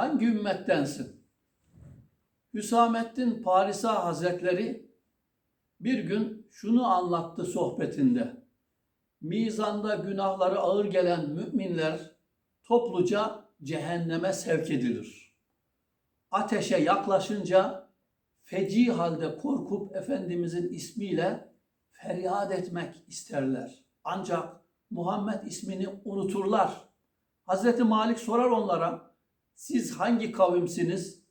hangi ümmettensin? Hüsamettin Parisa Hazretleri bir gün şunu anlattı sohbetinde. Mizanda günahları ağır gelen müminler topluca cehenneme sevk edilir. Ateşe yaklaşınca feci halde korkup Efendimizin ismiyle feryat etmek isterler. Ancak Muhammed ismini unuturlar. Hazreti Malik sorar onlara, siz hangi kavimsiniz?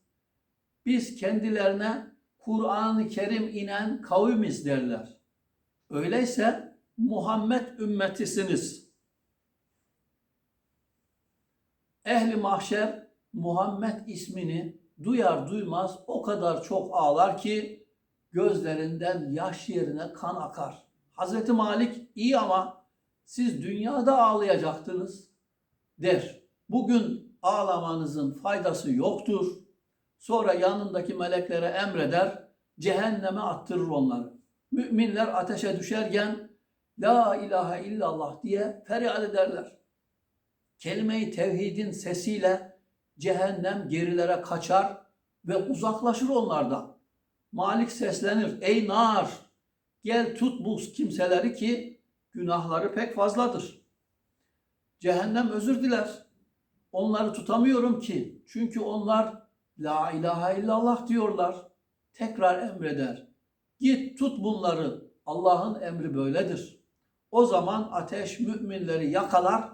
Biz kendilerine Kur'an-ı Kerim inen kavimiz derler. Öyleyse Muhammed ümmetisiniz. Ehli mahşer Muhammed ismini duyar duymaz o kadar çok ağlar ki gözlerinden yaş yerine kan akar. Hazreti Malik iyi ama siz dünyada ağlayacaktınız der. Bugün ağlamanızın faydası yoktur. Sonra yanındaki meleklere emreder, cehenneme attırır onları. Müminler ateşe düşerken La ilahe illallah diye feryat ederler. Kelime-i tevhidin sesiyle cehennem gerilere kaçar ve uzaklaşır onlardan. Malik seslenir. Ey nar! Gel tut bu kimseleri ki günahları pek fazladır. Cehennem özür diler. Onları tutamıyorum ki. Çünkü onlar La ilahe illallah diyorlar. Tekrar emreder. Git tut bunları. Allah'ın emri böyledir. O zaman ateş müminleri yakalar,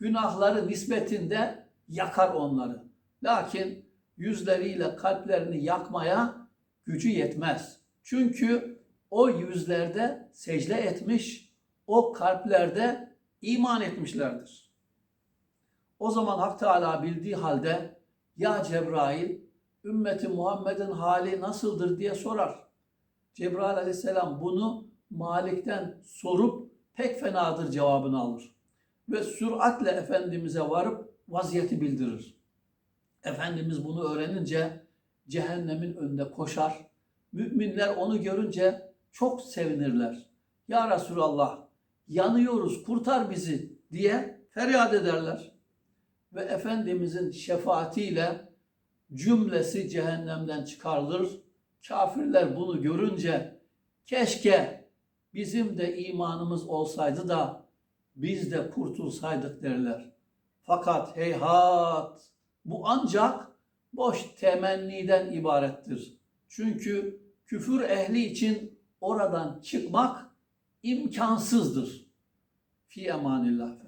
günahları nispetinde yakar onları. Lakin yüzleriyle kalplerini yakmaya gücü yetmez. Çünkü o yüzlerde secde etmiş, o kalplerde iman etmişlerdir. O zaman Hak Teala bildiği halde ya Cebrail ümmeti Muhammed'in hali nasıldır diye sorar. Cebrail aleyhisselam bunu Malik'ten sorup pek fenadır cevabını alır. Ve süratle Efendimiz'e varıp vaziyeti bildirir. Efendimiz bunu öğrenince cehennemin önünde koşar. Müminler onu görünce çok sevinirler. Ya Resulallah yanıyoruz kurtar bizi diye feryat ederler. Ve Efendimizin şefaatiyle cümlesi cehennemden çıkarılır. Kafirler bunu görünce keşke bizim de imanımız olsaydı da biz de kurtulsaydık derler. Fakat heyhat bu ancak boş temenniden ibarettir. Çünkü küfür ehli için oradan çıkmak imkansızdır. Fi emanillah.